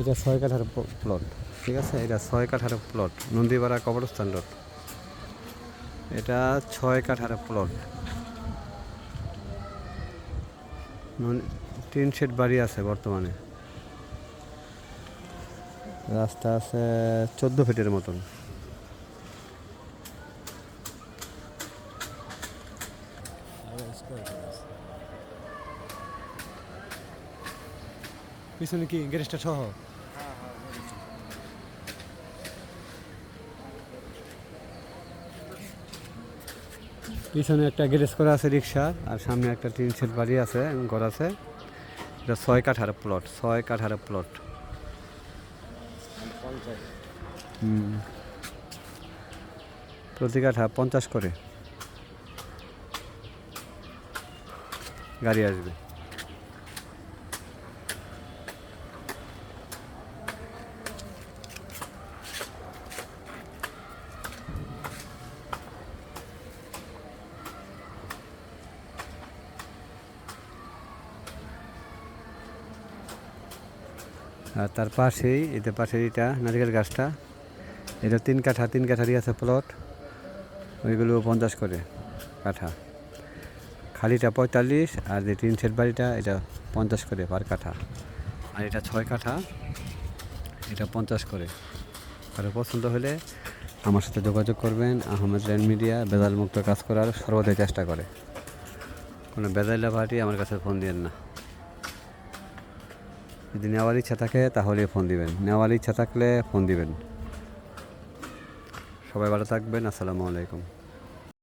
এটা ছয় কাঠার প্লট ঠিক আছে? এটা ছয় কাঠার প্লট নন্দীপাড়া কবরস্থান রোড এটা ছয় কাঠার প্লট তিন সেট বাড়ি আছে বর্তমানে। রাস্তা আছে চোদ্দ ফিটের মতন। পিছনে কি গ্যারেজটা সহ? পিছনে একটা গ্যারেজ করা আছে রিক্সার আর সামনে একটা টিন সেট বাড়ি আছে, ঘর আছে। এটা ছয় কাঠার প্লট, ছয় কাঠার প্লট। প্রতি কাঠা পঞ্চাশ করে। গাড়ি আসবে। আর তার পাশেই এটা পাশে এটা, নারিকেল গাছটা। এটা তিন কাঠা, তিন কাঠারই আছে প্লট ওইগুলো পঞ্চাশ করে কাঠা। খালিটা পঁয়তাল্লিশ, আর যে তিন সেট বাড়িটা, এটা পঞ্চাশ করে পার কাঠা। আর এটা ছয় কাঠা, এটা পঞ্চাশ করে। কারও পছন্দ হলে আমার সাথে যোগাযোগ করবেন, আহমেদ ল্যান্ড মিডিয়া বেদাল মুক্ত কাজ করার সর্বদাই চেষ্টা করে। কোনো বেদাইলা পার্টি আমার কাছে ফোন দিয়েন না। যদি নেওয়ার ইচ্ছা থাকে, তাহলে ফোন দিবেন। নেওয়ার ইচ্ছা থাকলে ফোন দিবেন। সবাই ভালো থাকবেন। আসসালামু আলাইকুম।